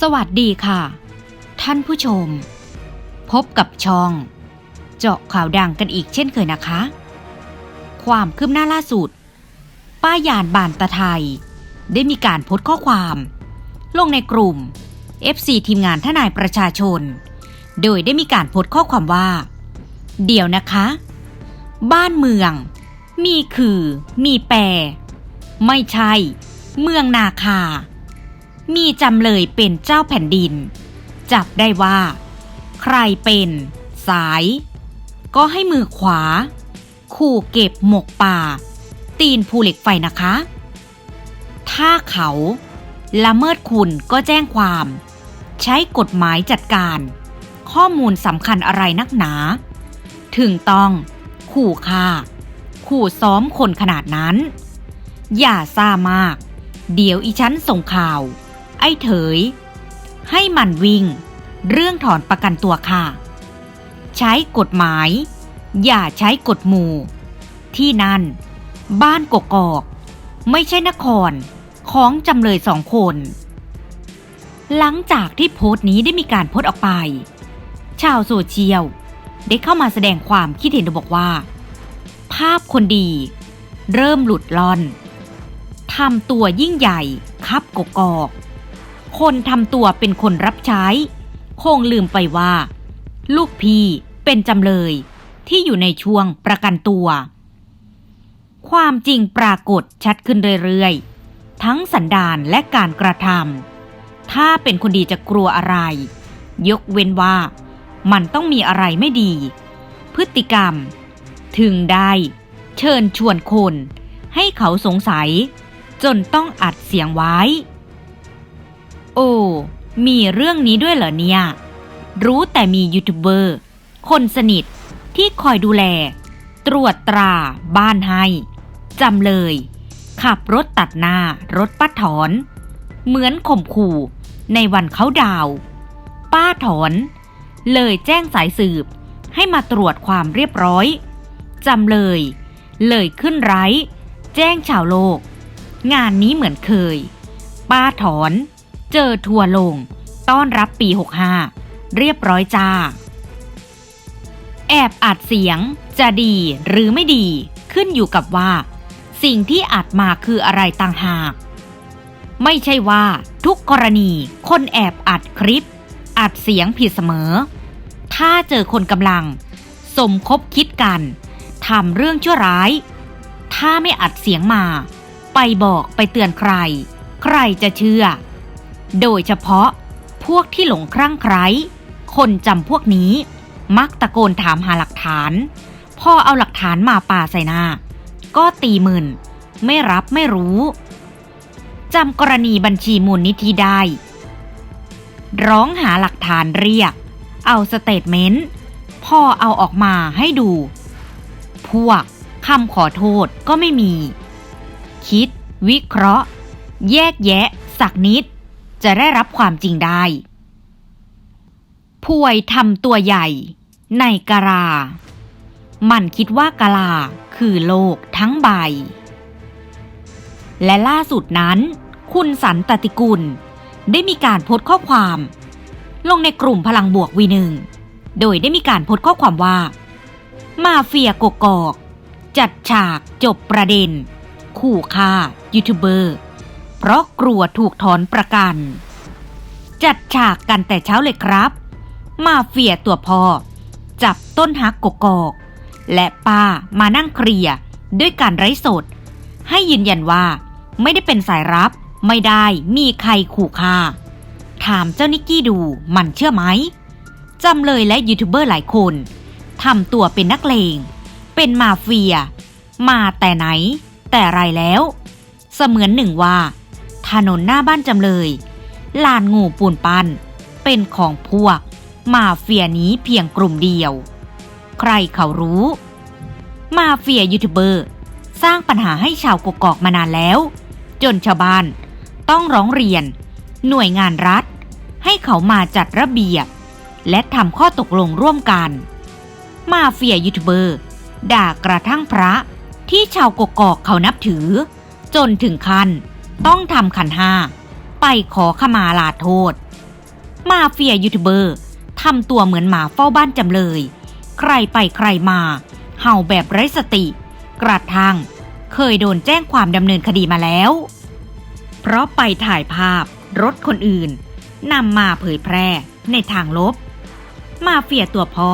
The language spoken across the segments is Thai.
สวัสดีค่ะ ท่านผู้ชม พบกับช่อง เจาะข่าวดังกันอีกเช่นเคยนะคะ ความคืบหน้าล่าสุด ป้ายานบานตะไทย ได้มีการโพสต์ข้อความ ลงในกลุ่ม FC ทีมงานทนายประชาชน โดยได้มีการโพสต์ข้อความว่า เดี๋ยวนะคะ บ้านเมือง มีคือ มีแปร ไม่ใช่ เมืองนาคา มีจำเลยเป็นเจ้าแผ่นดิน จับได้ว่า ใครเป็นสาย ก็ให้มือขวา ขู่เก็บหมกป่า ตีนภูเหล็กไฟนะคะ ถ้าเขาละเมิดคุณก็แจ้งความ ใช้กฎหมายจัดการ ข้อมูลสำคัญอะไรนักหนา ถึงต้อง ขู่ฆ่า ขู่ซ้อมคนขนาดนั้น อย่าซ่ามาก เดี๋ยวอีฉันส่งข่าว ไอ้เถย ให้มันวิ่ง เรื่องถอนประกันตัวค่ะ ใช้กฎหมาย อย่าใช้กฎหมู่ ที่นั่น บ้านกกอก ไม่ใช่นคร ของจำเลยสองคน หลังจากที่โพสต์นี้ได้มีการโพสต์ออกไป ชาวโซเชียลได้เข้ามาแสดงความคิดเห็นโดยบอกว่า ภาพคนดี เริ่มหลุดล่อนทำตัวยิ่งใหญ่คับกกอก คนทำตัวเป็นคนรับใช้ คงลืมไปว่า ลูกพี่เป็นจำเลยที่อยู่ในช่วงประกันตัว ความจริงปรากฏชัดขึ้นเรื่อยๆ ทั้งสันดานและการกระทำถ้าเป็นคนดีจะกลัวอะไร ยกเว้นว่า มันต้องมีอะไรไม่ดี พฤติกรรม ถึงได้เชิญชวนคนให้เขาสงสัย จนต้องอัดเสียงไว้ โอ้ มีเรื่องนี้ด้วยเหรอเนี่ย รู้แต่มียูทูบเบอร์ คนสนิทที่คอยดูแล ตรวจตราบ้านให้จำเลย ขับรถตัดหน้ารถป้าถอน เหมือนข่มขู่ในวันเขาดาว ป้าถอน เลยแจ้งสายสืบให้มาตรวจความเรียบร้อย จำเลย เลยขึ้นไร้ แจ้งชาวโลก งานนี้เหมือนเคย ป้าถอน เจอทัวร์ลง ต้อนรับปี 65 เรียบร้อยจ้า แอบอัดเสียง จะดีหรือไม่ดี ขึ้นอยู่กับว่า สิ่งที่อัดมาคืออะไรต่างหาก ไม่ใช่ว่าทุกกรณีคนแอบอัดคลิป อัดเสียงผิดเสมอ ถ้าเจอคนกำลัง สมคบคิดกันทำเรื่องชั่วร้าย ถ้าไม่อัดเสียงมา ไปบอกไปเตือนใคร ใครจะเชื่อ โดยเฉพาะพวกที่หลงครั่งไคร้คนจำพวกนี้มักตะโกนถามหาหลักฐาน พอเอาหลักฐานมาป่าใส่หน้า ก็ตีมึนไม่รับไม่รู้จำกรณีบัญชีมูลนิธิได้ ร้องหาหลักฐานเรียก เอาสเตทเมนต์พอเอาออกมาให้ดู พวกคำขอโทษก็ไม่มี คิด วิเคราะห์ แยกแยะ สักนิด จะได้รับความจริงได้พวยทำตัวใหญ่ ในกะลา มันคิดว่ากะลาคือโลกทั้งใบ และล่าสุดนั้น คุณสันตติกุล ได้มีการโพสต์ข้อความ ลงในกลุ่มพลังบวกวีหนึ่ง โดยได้มีการโพสต์ข้อความว่า มาเฟียกกอก จัดฉากจบประเด็น ขู่ฆ่ายูทูบเบอร์ ราะกลัวถูกถอนประกัน จัดฉากกันแต่เช้าเลยครับ มาเฟียตัวพ่อจับต้นฮักกกอก และป้ามานั่งเคลียร์ด้วยการไร้สด ให้ยืนยันว่า ไม่ได้เป็นสายรับไม่ได้มีใครขู่ฆ่า ถามเจ้านิกกี้ดูมันเชื่อไหมจำเลยและยูทูบเบอร์หลายคนทำตัวเป็นนักเลง เป็นมาเฟีย มาแต่ไหน แต่ไรแล้ว เสมือนหนึ่งว่า ถนนหน้าบ้านจำเลย ลานงูปูนปั้น เป็นของพวก มาเฟียนี้เพียงกลุ่มเดียว ใครเขารู้ มาเฟียยูทูบเบอร์ สร้างปัญหาให้ชาวกกอกมานานแล้ว จนชาวบ้านต้องร้องเรียน หน่วยงานรัฐ ให้เขามาจัดระเบียบ และทำข้อตกลงร่วมกัน มาเฟียยูทูบเบอร์ ด่ากระทั่งพระที่ชาวกกอกเขานับถือ จนถึงขั้น ต้องทำขันห้า ไปขอขมาลาโทษ มาเฟียยูทูบเบอร์ทำตัวเหมือนหมาเฝ้าบ้านจำเลย ใครไปใครมา เห่าแบบไร้สติ กระทั่งเคยโดนแจ้งความดำเนินคดีมาแล้ว เพราะไปถ่ายภาพรถคนอื่นนำมาเผยแพร่ในทางลบ มาเฟียตัวพ่อ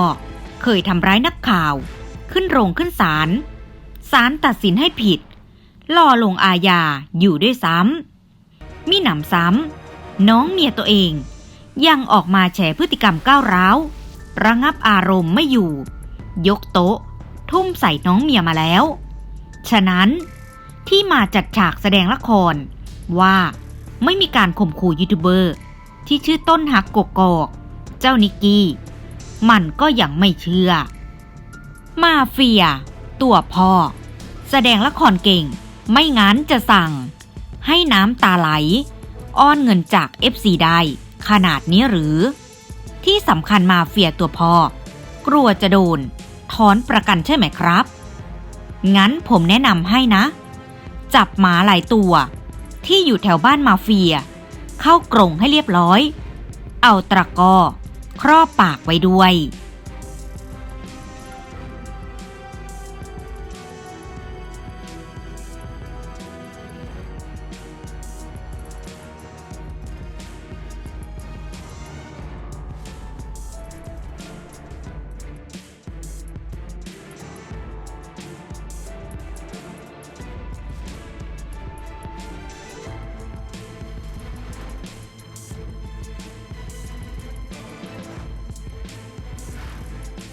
เคยทำร้ายนักข่าว ขึ้นโรงขึ้นศาลศาลตัดสินให้ผิด ล่อลงอาญาอยู่ด้วยซ้ำมีหนำซ้ำน้องเมียตัวเอง ยังออกมาแฉพฤติกรรมก้าวร้าว ระงับอารมณ์ไม่อยู่ ยกโต๊ะ ทุ่มใส่น้องเมียมาแล้ว ฉะนั้นที่มาจัดฉากแสดงละคร ว่าไม่มีการข่มขู่ยูทูบเบอร์ ที่ชื่อต้นหักกกอก เจ้านิกกี้ มันก็ยังไม่เชื่อ มาเฟีย ตัวพ่อ แสดงละครเก่ง ไม่งั้นจะสั่ง ให้น้ำตาไหล อ้อนเงินจาก FC ได้ขนาดนี้หรือ ที่สำคัญมาเฟียตัวพ่อกลัวจะโดน ถอนประกันใช่ไหมครับ งั้นผมแนะนำให้นะ จับหมาหลายตัว ที่อยู่แถวบ้านมาเฟีย เข้ากรงให้เรียบร้อย เอาตะกอครอบปากไว้ด้วย